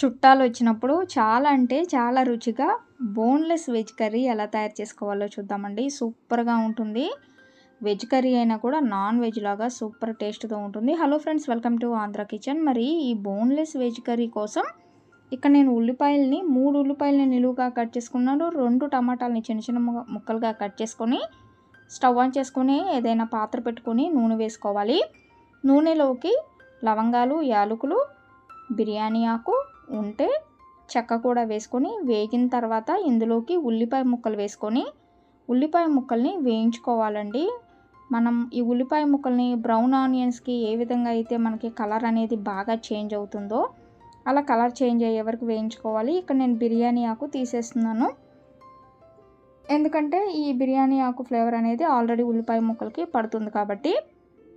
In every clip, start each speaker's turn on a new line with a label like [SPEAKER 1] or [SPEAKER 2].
[SPEAKER 1] చుట్టాలు వచ్చినప్పుడు చాలా అంటే చాలా రుచిగా బోన్లెస్ వెజ్ కర్రీ ఎలా తయారు చేసుకోవాలో చూద్దామండి. సూపర్గా ఉంటుంది. వెజ్ కర్రీ అయినా కూడా నాన్ వెజ్ లాగా సూపర్ టేస్ట్తో ఉంటుంది. Hello friends welcome to Andhra kitchen. మరి ఈ బోన్లెస్ వెజ్ కర్రీ కోసం ఇక్కడ నేను ఉల్లిపాయలని మూడు ఉల్లిపాయలని నిలువుగా కట్ చేసుకున్నాను. రెండు టమాటాలని చిన్న చిన్న ముక్కలుగా కట్ చేసుకొని స్టవ్ ఆన్ చేసుకొని ఏదైనా పాత్ర పెట్టుకొని నూనె వేసుకోవాలి. నూనెలోకి లవంగాలు యాలకులు బిర్యానీ ఆకు ఉంటే చెక్క కూడా వేసుకొని వేగిన తర్వాత ఇందులోకి ఉల్లిపాయ ముక్కలు వేసుకొని ఉల్లిపాయ ముక్కల్ని వేయించుకోవాలండి. మనం ఈ ఉల్లిపాయ ముక్కల్ని బ్రౌన్ ఆనియన్స్కి ఏ విధంగా అయితే మనకి కలర్ అనేది బాగా చేంజ్ అవుతుందో అలా కలర్ చేంజ్ అయ్యే వరకు వేయించుకోవాలి. ఇక్కడ నేను బిర్యానీ ఆకు తీసేస్తున్నాను. ఎందుకంటే ఈ బిర్యానీ ఆకు ఫ్లేవర్ అనేది ఆల్రెడీ ఉల్లిపాయ ముక్కలకి పడుతుంది కాబట్టి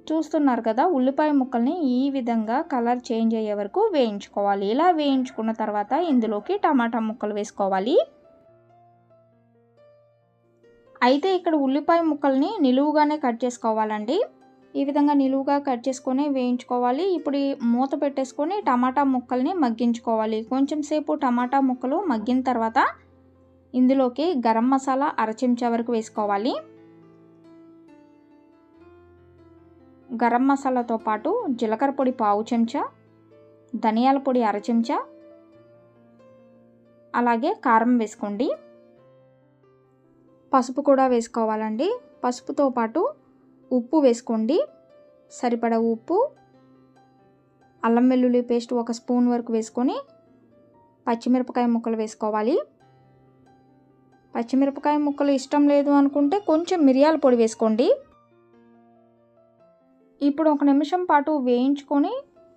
[SPEAKER 1] చూస్తున్నారు కదా ఉల్లిపాయ ముక్కల్ని ఈ విధంగా కలర్ చేంజ్ అయ్యే వరకు వేయించుకోవాలి. ఇలా వేయించుకున్న తర్వాత ఇందులోకి టమాటా ముక్కలు వేసుకోవాలి. అయితే ఇక్కడ ఉల్లిపాయ ముక్కల్ని నిలువుగానే కట్ చేసుకోవాలండి. ఈ విధంగా నిలువుగా కట్ చేసుకొని వేయించుకోవాలి. ఇప్పుడు మూత పెట్టేసుకొని టమాటా ముక్కల్ని మగ్గించుకోవాలి. కొంచెం సేపు టమాటా ముక్కలు మగ్గిన తర్వాత ఇందులోకి గరం మసాలా అర చెంచా వరకు వేసుకోవాలి. గరం మసాలాతో పాటు జీలకర్ర పొడి పావు చెంచా ధనియాల పొడి అర చెంచా అలాగే కారం వేసుకోండి. పసుపు కూడా వేసుకోవాలండి. పసుపుతో పాటు ఉప్పు వేసుకోండి. సరిపడ ఉప్పు అల్లం వెల్లుల్లి పేస్ట్ ఒక స్పూన్ వరకు వేసుకొని పచ్చిమిరపకాయ ముక్కలు వేసుకోవాలి. పచ్చిమిరపకాయ ముక్కలు ఇష్టం లేదు అనుకుంటే కొంచెం మిరియాల పొడి వేసుకోండి. ఇప్పుడు ఒక నిమిషం పాటు వేయించుకొని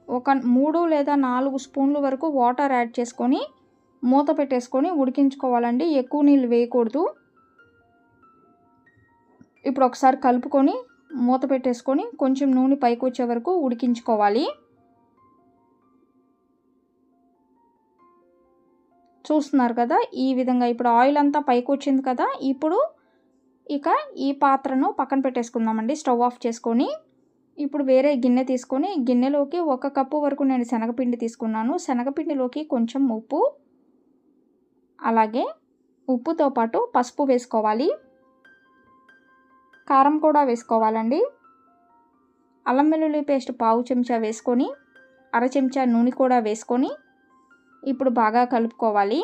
[SPEAKER 1] ఒక మూడు లేదా నాలుగు స్పూన్లు వరకు వాటర్ యాడ్ చేసుకొని మూత పెట్టేసుకొని ఉడికించుకోవాలండి. ఎక్కువ నీళ్ళు వేయకూడదు. ఇప్పుడు ఒకసారి కలుపుకొని మూత పెట్టేసుకొని కొంచెం నూనె పైకి వచ్చే వరకు ఉడికించుకోవాలి. చూస్తున్నారు కదా ఈ విధంగా ఇప్పుడు ఆయిల్ అంతా పైకి వచ్చింది కదా ఇప్పుడు ఇక ఈ పాత్రను పక్కన పెట్టేసుకుందామండి. స్టవ్ ఆఫ్ చేసుకొని ఇప్పుడు వేరే గిన్నె తీసుకొని గిన్నెలోకి ఒక కప్పు వరకు నేను శనగపిండి తీసుకున్నాను. శనగపిండిలోకి కొంచెం ఉప్పు అలాగే ఉప్పుతో పాటు పసుపు వేసుకోవాలి. కారం కూడా వేసుకోవాలండి. అల్లం వెల్లుల్లి పేస్ట్ పావు చెంచా వేసుకొని అర చెంచా నూనె కూడా వేసుకొని ఇప్పుడు బాగా కలుపుకోవాలి.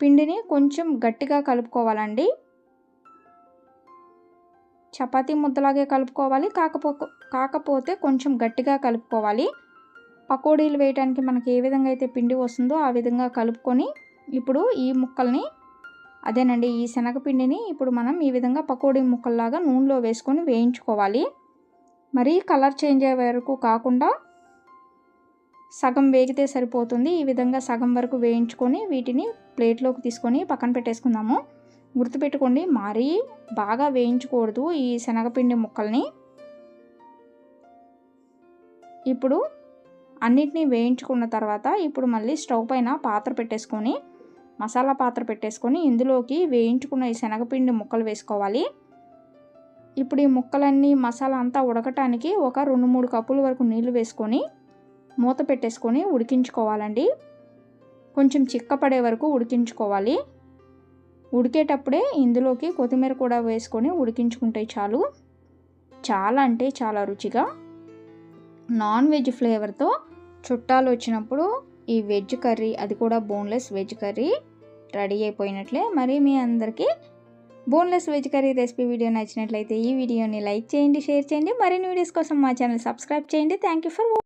[SPEAKER 1] పిండిని కొంచెం గట్టిగా కలుపుకోవాలండి. చపాతీ ముద్దలాగే కలుపుకోవాలి. కాకపో కాకపోతే కొంచెం గట్టిగా కలుపుకోవాలి. పకోడీలు వేయడానికి మనకి ఏ విధంగా అయితే పిండి వస్తుందో ఆ విధంగా కలుపుకొని ఇప్పుడు ఈ ముక్కల్ని అదేనండి ఈ శనగపిండిని ఇప్పుడు మనం ఈ విధంగా పకోడీ ముక్కల్లాగా నూనెలో వేసుకొని వేయించుకోవాలి. మరీ కలర్ చేంజ్ అయ్యే వరకు కాకుండా సగం వేగితే సరిపోతుంది. ఈ విధంగా సగం వరకు వేయించుకొని వీటిని ప్లేట్లోకి తీసుకొని పక్కన పెట్టేసుకుందాము. గుర్తుపెట్టుకోండి మరీ బాగా వేయించకూడదు ఈ శనగపిండి ముక్కల్ని. ఇప్పుడు అన్నిటినీ వేయించుకున్న తర్వాత ఇప్పుడు మళ్ళీ స్టవ్ పైన పాత్ర పెట్టేసుకొని మసాలా పాత్ర పెట్టేసుకొని ఇందులోకి వేయించుకున్న ఈ శనగపిండి ముక్కలు వేసుకోవాలి. ఇప్పుడు ఈ ముక్కలన్నీ మసాలా అంతా ఉడకటానికి ఒక రెండు మూడు కప్పుల వరకు నీళ్ళు వేసుకొని మూత పెట్టేసుకొని ఉడికించుకోవాలండి. కొంచెం చిక్కపడే వరకు ఉడికించుకోవాలి. ఉడికేటప్పుడే ఇందులోకి కొత్తిమీర కూడా వేసుకొని ఉడికించుకుంటే చాలు. చాలా అంటే చాలా రుచిగా. నాన్ వెజ్ ఫ్లేవర్తో చుట్టాలు వచ్చినప్పుడు ఈ వెజ్ కర్రీ అది కూడా బోన్లెస్ వెజ్ కర్రీ రెడీ అయిపోయినట్లే. మరి మీ అందరికీ boneless veg curry recipe video నచ్చినట్లయితే ఈ వీడియోని లైక్ చేయండి షేర్ చేయండి. మరిన్ని వీడియోస్ కోసం మా ఛానల్ సబ్స్క్రైబ్ చేయండి. Thank you for